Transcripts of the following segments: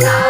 Yeah.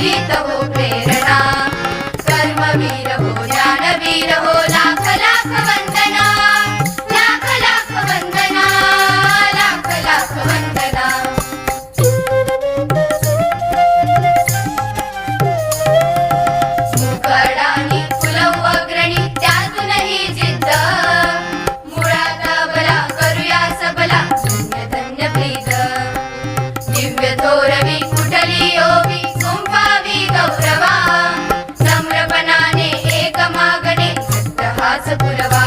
गीत वास पुरवा